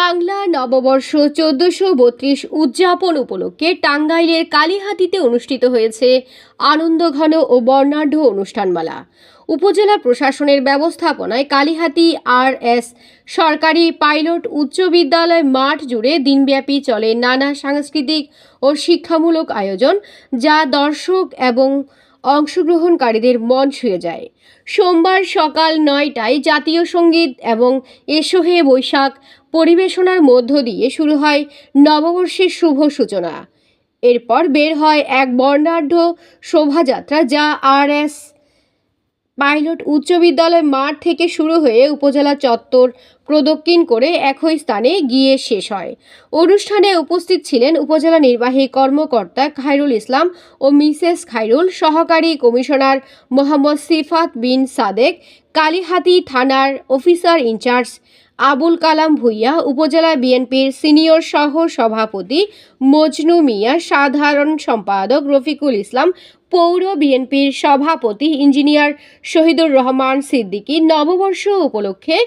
বাংলা নববর্ষ চোদ্দশো বত্রিশ উদযাপন উপলক্ষে টাঙ্গাইলের কালীহাতিতে অনুষ্ঠিত হয়েছে আনন্দঘন ও বর্ণাঢ্য অনুষ্ঠানমালা। উপজেলা প্রশাসনের ব্যবস্থাপনায় কালীহাতি আর এস সরকারি পাইলট উচ্চ বিদ্যালয় মাঠ জুড়ে দিনব্যাপী চলে নানা সাংস্কৃতিক ও শিক্ষামূলক আয়োজন, যা দর্শক এবং অংশগ্রহণকারীদের মন ছুঁয়ে যায়। সোমবার সকাল নয়টায় জাতীয় সংগীত এবং এসো হে বৈশাখ পরিবেশনার মধ্য দিয়ে শুরু হয় নববর্ষের শুভ সূচনা। এরপর বের হয় এক বর্ণাঢ্য শোভাযাত্রা যা আর এস পাইলট উচ্চ বিদ্যালয় মাঠ থেকে শুরু হয়ে উপজেলা চত্বর প্রদক্ষিণ করে একই স্থানে গিয়ে শেষ হয়। অনুষ্ঠানে উপস্থিত ছিলেন উপজেলা নির্বাহী কর্মকর্তা খায়রুল ইসলাম ও মিসেস খায়রুল, সহকারী কমিশনার মোহাম্মদ সিফাত বিন সাদেক, কালীহাতি থানার অফিসার ইনচার্জ আবুল কালাম ভুইয়া, উপজেলা বিএনপির সিনিয়র সহ সভাপতি মজনু মিয়া, সাধারণ সম্পাদক রফিকুল ইসলাম, পৌর বিএনপির সভাপতি ইঞ্জিনিয়ার শহীদুর রহমান সিদ্দিকী, নববর্ষ উপলক্ষে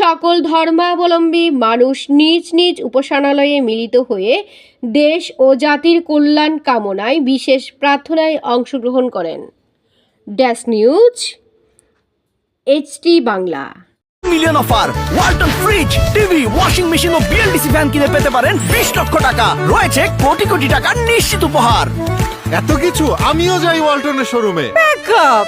সকল ধর্মাবলম্বী মানুষ নিজ নিজ উপাসনালয়ে মিলিত হয়ে দেশ ও জাতির কল্যাণ কামনায় বিশেষ প্রার্থনায় অংশগ্রহণ করেন। Dash news HT Bangla. Million offer Walton fridge TV washing machine ও বিএলডিসি ফ্যান কিনে পেতে পারেন বিশ লক্ষ টাকা। রয়েছে কোটি কোটি টাকার নিশ্চিত উপহার। এত কিছু আমিও যাই ওয়ালটনের শোরুমে ব্যাকআপ